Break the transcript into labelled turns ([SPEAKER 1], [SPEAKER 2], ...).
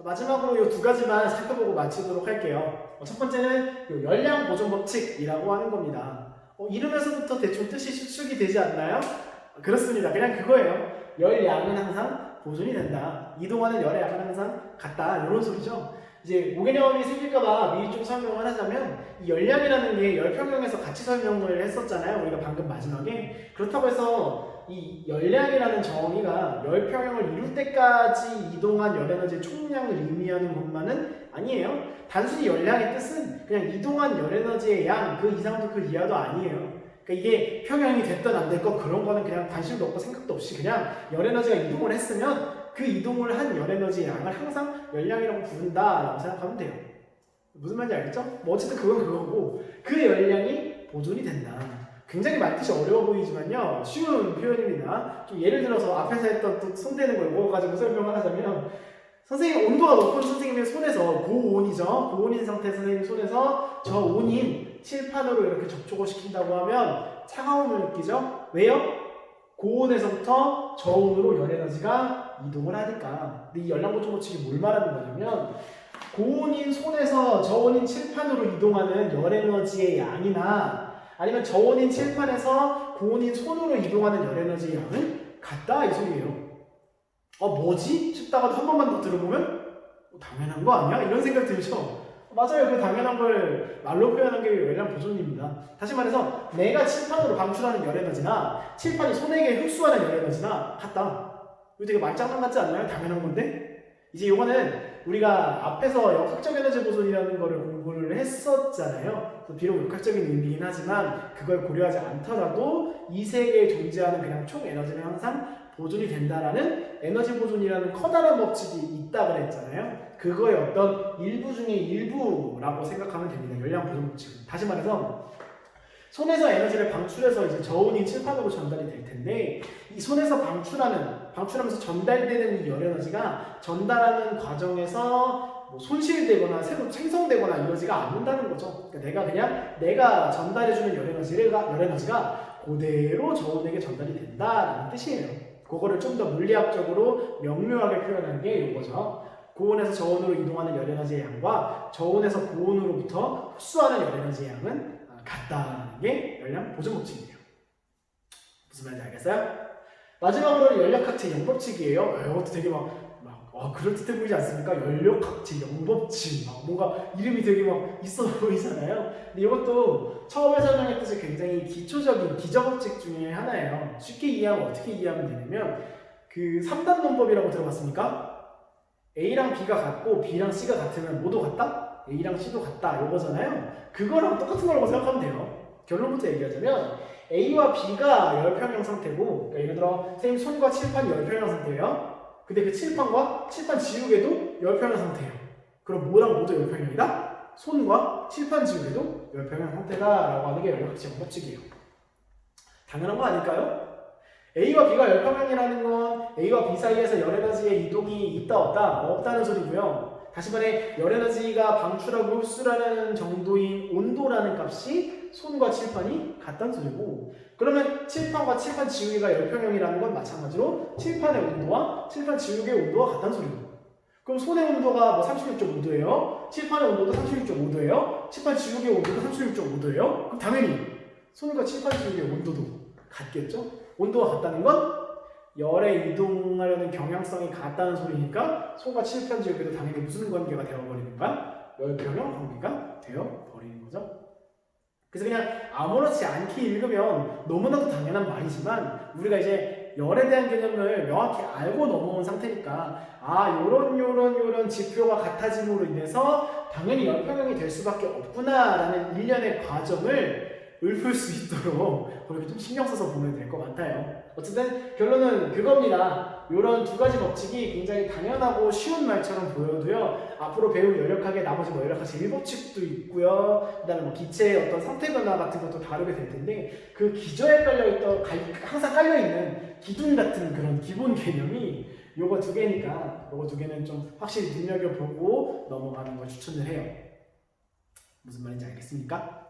[SPEAKER 1] 자, 마지막으로 이 두 가지만 살펴보고 마치도록 할게요. 어, 첫 번째는 요 열량 보존 법칙이라고 하는 겁니다. 어, 이름에서부터 대충 뜻이 추측이 되지 않나요? 그렇습니다. 그냥 그거예요. 열량은 항상 보존이 된다. 이동하는 열의 양은 항상 같다. 이런 소리죠. 이제 오개념이 생길까봐 미리 좀 설명을 하자면 이 열량이라는 게 열평형에서 같이 설명을 했었잖아요. 우리가 방금 마지막에 그렇다고 해서 이 열량이라는 정의가 열 평형을 이룰 때까지 이동한 열에너지의 총량을 의미하는 것만은 아니에요. 단순히 열량의 뜻은 그냥 이동한 열에너지의 양 그 이상도 그 이하도 아니에요. 그러니까 이게 평형이 됐든 안 됐건 그런 거는 그냥 관심도 없고 생각도 없이 그냥 열에너지가 이동을 했으면 그 이동을 한 열에너지의 양을 항상 열량이라고 부른다라고 생각하면 돼요. 무슨 말인지 알겠죠? 뭐 어쨌든 그건 그거고 그 열량이 보존이 된다. 굉장히 말뜻이 어려워 보이지만요 쉬운 표현입니다. 좀 예를 들어서 앞에서 했던 또 손대는 걸 모아가지고 설명을 하자면 선생님 온도가 높은 선생님의 손에서 고온이죠. 고온인 상태 선생님 손에서 저 온인 칠판으로 이렇게 접촉을 시킨다고 하면 차가움을 느끼죠. 왜요? 고온에서부터 저온으로 열에너지가 이동을 하니까. 근데 이 열량보존 법칙이 뭘 말하는 거냐면 고온인 손에서 저온인 칠판으로 이동하는 열에너지의 양이나 아니면 저온인 칠판에서 고온인 손으로 이동하는 열에너지의 양은 같다 이 소리예요. 어 뭐지? 싶다가도 한 번만 더 들어보면 어, 당연한 거 아니야? 이런 생각 들죠. 맞아요. 그 당연한 걸 말로 표현한 게 열량 보존입니다. 다시 말해서 내가 칠판으로 방출하는 열에너지나 칠판이 손에게 흡수하는 열에너지나 같다. 이거 되게 말장난 같지 않나요? 당연한 건데? 이제 이거는 우리가 앞에서 역학적 에너지 보존이라는 거를 공부를 했었잖아요. 비록 역학적인 의미긴 하지만 그걸 고려하지 않더라도 이 세계에 존재하는 그냥 총 에너지는 항상 보존이 된다라는 에너지 보존이라는 커다란 법칙이 있다 그랬잖아요. 그거의 어떤 일부 중에 일부라고 생각하면 됩니다. 열량 보존 법칙은. 다시 말해서 손에서 에너지를 방출해서 이제 저온인 칠판으로 전달이 될 텐데 이 손에서 방출하는 방출하면서 전달되는 이 열 에너지가 전달하는 과정에서 뭐 손실되거나 새로 생성되거나 이러지가 않는다는 거죠. 그러니까 내가 그냥 내가 전달해주는 열 에너지가 열 에너지가 그대로 저온에게 전달이 된다라는 뜻이에요. 그거를 좀 더 물리학적으로 명료하게 표현한 게 이거죠. 고온에서 저온으로 이동하는 열 에너지의 양과 저온에서 고온으로부터 흡수하는 열 에너지의 양은 같다는 게 열량 보존 법칙이에요. 무슨 말인지 알겠어요? 마지막으로 연력학체 영법칙이에요. 이것도 되게 막, 막 어, 그럴듯해 보이지 않습니까? 연력학체 영법칙. 막 뭔가 이름이 되게 막 있어 보이잖아요. 근데 이것도 처음에 설명했듯이 굉장히 기초적인 기저법칙 중에 하나예요. 쉽게 이해하면 어떻게 이해하면 되냐면 그 3단 논법이라고 들어봤습니까? A랑 B가 같고 B랑 C가 같으면 모두 같다? A랑 C도 같다 이거잖아요. 그거랑 똑같은 거라고 생각하면 돼요. 결론부터 얘기하자면 A와 B가 열평형 상태고 그러니까 예를 들어 선생님 손과 칠판이 열평형 상태예요. 근데 그 칠판과 칠판 지우개도 열평형 상태예요. 그럼 뭐랑 모두 열평형이다? 손과 칠판 지우개도 열평형 상태다라고 하는 게 열역학적 법칙이에요. 당연한 거 아닐까요? A와 B가 열평형이라는 건 A와 B 사이에서 열에너지의 이동이 있다 없다 없다는 소리고요. 다시 말해 열에너지가 방출하고 흡수라는 정도인 온도라는 값이 손과 칠판이 같다는 소리고 그러면 칠판과 칠판 지우개가 열평형이라는 건 마찬가지로 칠판의 온도와 칠판 지우개의 온도가 같다는 소리고 그럼 손의 온도가 뭐 36.5도예요 칠판의 온도도 36.5도예요 칠판 지우개의 온도도 36.5도예요 그럼 당연히 손과 칠판 지우개의 온도도 같겠죠? 온도가 같다는 건 열에 이동하려는 경향성이 같다는 소리니까 손과 칠판 지우개도 당연히 무슨 관계가 되어버리는 거야? 열평형 관계가 되어버리는 거죠. 그래서 그냥 아무렇지 않게 읽으면 너무나도 당연한 말이지만 우리가 이제 열에 대한 개념을 명확히 알고 넘어온 상태니까 아 요런 요런 요런 지표가 같아짐으로 인해서 당연히 열평형이 될 수밖에 없구나라는 일련의 과정을 읊을 수 있도록 그렇게 좀 신경 써서 보면 될 것 같아요. 어쨌든 결론은 그겁니다. 이런 두 가지 법칙이 굉장히 당연하고 쉬운 말처럼 보여도요. 앞으로 배울 열역학의 나머지 뭐 열역학 제1법칙도 있고요. 그다음에 뭐 기체의 어떤 상태 변화 같은 것도 다루게 될 텐데 그 기저에 깔려 있던 항상 깔려 있는 기둥 같은 그런 기본 개념이 요거 두 개니까 요거 두 개는 좀 확실히 눈여겨 보고 넘어가는 걸 추천을 해요. 무슨 말인지 알겠습니까?